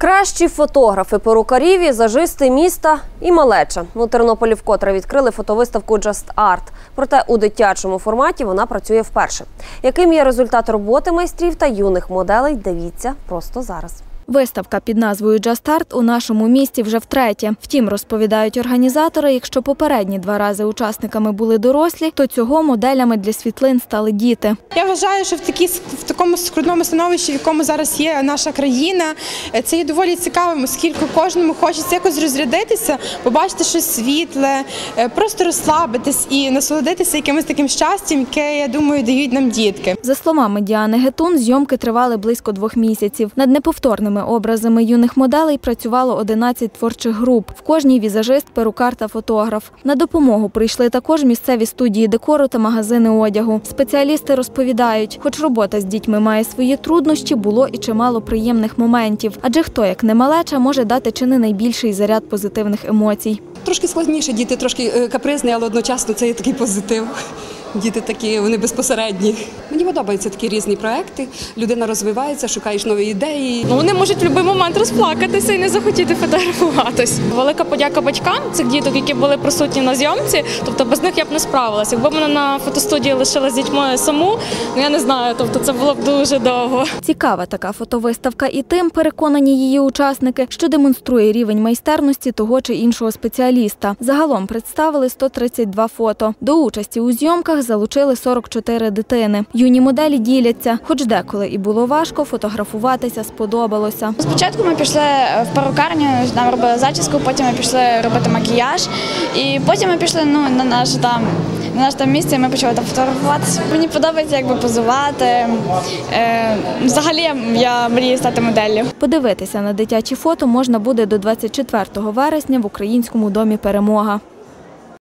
Кращі фотографи, перукарі, візажисти міста і малеча. У Тернополі вкотре відкрили фотовиставку Just Art. Проте у дитячому форматі вона працює вперше. Яким є результат роботи майстрів та юних моделей, дивіться просто зараз. Виставка під назвою Just Art у нашому місті вже втретє. Втім, розповідають організатори, якщо попередні два рази учасниками були дорослі, то цього моделями для світлин стали діти. Я вважаю, що в такі в такому скрутному становищі, в якому зараз є наша країна, е, це є доволі цікавим, оскільки кожному хочеться якось розрядитися, побачити щось світле, е, просто розслабитись і насолодитися якимось таким щастям, яке я думаю дають нам дітки. За словами Діани Гетун, зйомки тривали близько двох місяців. Над неповторними образами юних моделей працювало 11 творчих груп. В кожній візажист, перукар та фотограф. На допомогу прийшли також місцеві студії декору та магазини одягу. Спеціалісти розповідають, хоч робота з дітьми має свої труднощі, було і чимало приємних моментів. Адже хто, як не малеча, може дати чи не найбільший заряд позитивних емоцій. Трошки складніше, діти трошки е, капризні, але одночасно це є такий позитив. Діти такі, вони безпосередні. Мені подобаються такі різні проекти. Людина розвивається, шукаєш нові ідеї. Ну, вони можуть в будь-який момент розплакатися і не захотіти фотографуватись. Велика подяка батькам цих діток, які були присутні на зйомці. Тобто без них я б не справилася. Якби мене на фотостудії лишили з дітьми саму, ну я не знаю. Тобто це було б дуже довго. Цікава така фотовиставка і тим, переконані її учасники, що демонструє рівень майстерності того чи іншого спеціаліста. Загалом представили 132 фото. До участі у зйомках залучили 44 дитини. Юні моделі діляться, хоч деколи і було важко, фотографуватися сподобалося. Спочатку ми пішли в перукарню, нам робили зачіску, потім ми пішли робити макіяж, і потім ми пішли ну, на наш там. На наш там місце ми почали там фотографуватися. Мені подобається якби позувати. Е, взагалі я мрію стати моделлю. Подивитися на дитячі фото можна буде до 24 вересня в Українському домі Перемога.